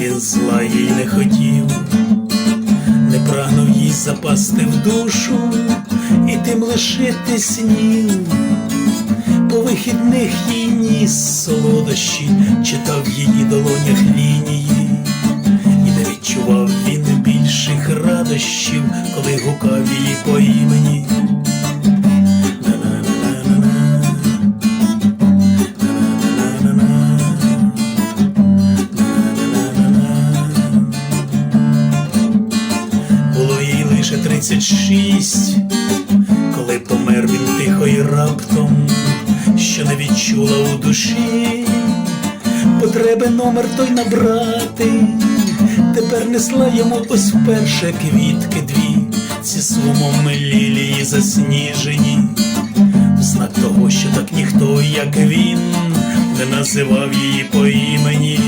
він зла їй не хотів, не прагнув їй запасти в душу і тим лишити снів. По вихідних їй ніс солодощі, читав її долонях лінії, і не відчував він більших радощів, коли гукав її по імені. Лише тридцять шість, коли помер він тихо і раптом, що не відчула у душі, потреби номер той набрати, тепер несла йому ось вперше квітки дві, ці сумом лілії засніжені, в знак того, що так ніхто, як він, не називав її по імені.